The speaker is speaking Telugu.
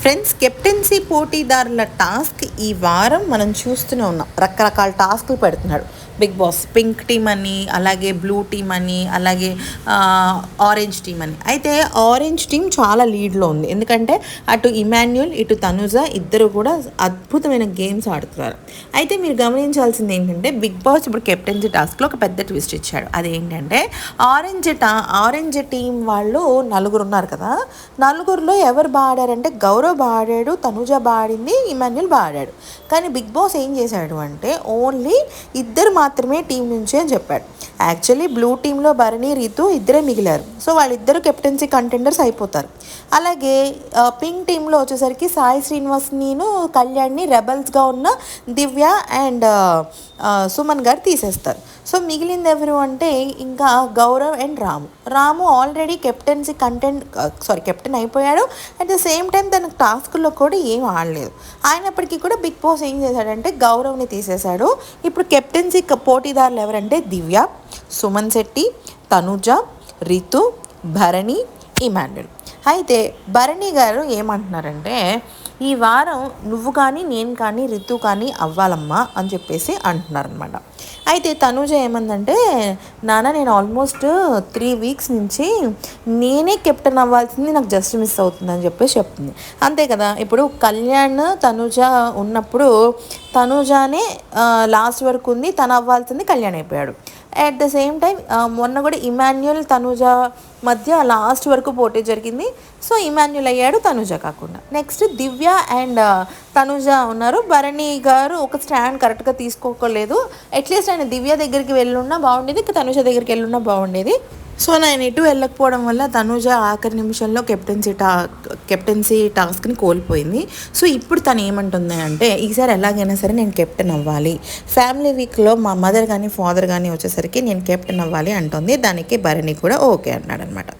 ఫ్రెండ్స్ కెప్టెన్సీ పోటీదారుల టాస్క్ ఈ వారం మనం చూస్తూనే ఉన్నాం. రకరకాల టాస్క్లు పెడుతున్నాడు. బిగ్ బాస్ పింక్ టీమ్ అని అలాగే బ్లూ టీమ్ అని అలాగే ఆరెంజ్ టీమ్ అని. అయితే ఆరెంజ్ టీమ్ చాలా లీడ్లో ఉంది. ఎందుకంటే అటు ఇమాన్యుల్ ఇటు తనుజ ఇద్దరు కూడా అద్భుతమైన గేమ్స్ ఆడుతున్నారు. అయితే మీరు గమనించాల్సింది ఏంటంటే బిగ్ బాస్ ఇప్పుడు కెప్టెన్సీ టాస్క్లో ఒక పెద్ద ట్విస్ట్ ఇచ్చాడు. అదేంటంటే ఆరెంజ్ టా ఆరెంజ్ టీం వాళ్ళు నలుగురు ఉన్నారు కదా. నలుగురులో ఎవరు బాడారంటే గౌరవ్ బాడాడు తనుజ బాడింది ఇమాన్యుల్ బాడాడు. కానీ బిగ్ బాస్ ఏం చేశాడు అంటే ఓన్లీ ఇద్దరు మాత్రమే టీం నుంచి అని చెప్పాడు. యాక్చువల్లీ బ్లూ టీంలో భరణి రీతు ఇద్దరే మిగిలారు. సో వాళ్ళిద్దరు కెప్టెన్సీ కంటెండర్స్ అయిపోతారు. అలాగే పింక్ టీంలో వచ్చేసరికి సాయి శ్రీనివాస్ నేను కళ్యాణ్ని రెబల్స్గా ఉన్న దివ్య అండ్ సుమన్ గారు తీసేస్తారు. సో మిగిలింది ఎవరు అంటే ఇంకా Gaurav and Ramu. Ramu already captaincy content sorry captain అయిపోయాడు. అట్ ద సేమ్ టైం తన టాస్క్లో కూడా ఏం ఆడలేదు. అయినప్పటికీ కూడా బిగ్ బాస్ ఏం చేశాడంటే గౌరవ్ని తీసేశాడు. ఇప్పుడు కెప్టెన్సీ పోటీదారులు ఎవరంటే దివ్య. సుమన్ శెట్టి తనుజ రితు భరణి ఇమాన్యుల్. అయితే భరణి గారు ఏమంటున్నారంటే ఈ వారం నువ్వు కానీ నేను కానీ రితు కానీ అవ్వాలమ్మా అని చెప్పేసి అంటున్నారనమాట అయితే తనుజ ఏమందంటే నాన్న నేను ఆల్మోస్ట్ త్రీ వీక్స్ నుంచి నేనే కెప్టెన్ అవ్వాల్సింది నాకు జస్ట్ మిస్ అవుతుందని చెప్పేసి చెప్తుంది. అంతే కదా ఇప్పుడు కళ్యాణ్ తనుజ ఉన్నప్పుడు తనుజానే లాస్ట్ వరకు ఉంది తను అవ్వాల్సింది కళ్యాణ్ అయిపోయాడు. అట్ ద సేమ్ టైం మొన్న కూడా ఇమాన్యుల్ తనుజ మధ్య లాస్ట్ వరకు పోటీ జరిగింది. సో ఇమాన్యుల్ అయ్యాడు తనుజ కాకుండా. నెక్స్ట్ దివ్య అండ్ తనుజ ఉన్నారు. భరణి గారు ఒక స్టాండ్ కరెక్ట్గా తీసుకోకలేదు. అట్లీస్ట్ ఆయన దివ్య దగ్గరికి వెళ్ళున్నా బాగుండేది తనుజ దగ్గరికి వెళ్ళున్నా బాగుండేది. సో నేను ఎటు వెళ్ళకపోవడం వల్ల తనుజ ఆఖరి నిమిషంలో కెప్టెన్సీ టా కెప్టెన్సీ టాస్క్ని కోల్పోయింది. సో ఇప్పుడు తను ఏమంటుంది అంటే ఈసారి ఎలాగైనా సరే నేను కెప్టెన్ అవ్వాలి. ఫ్యామిలీ వీక్లో మా మదర్ కానీ ఫాదర్ కానీ వచ్చేసరికి నేను కెప్టెన్ అవ్వాలి అంటుంది. దానికి భరణి కూడా ఓకే అన్నాడనమాట.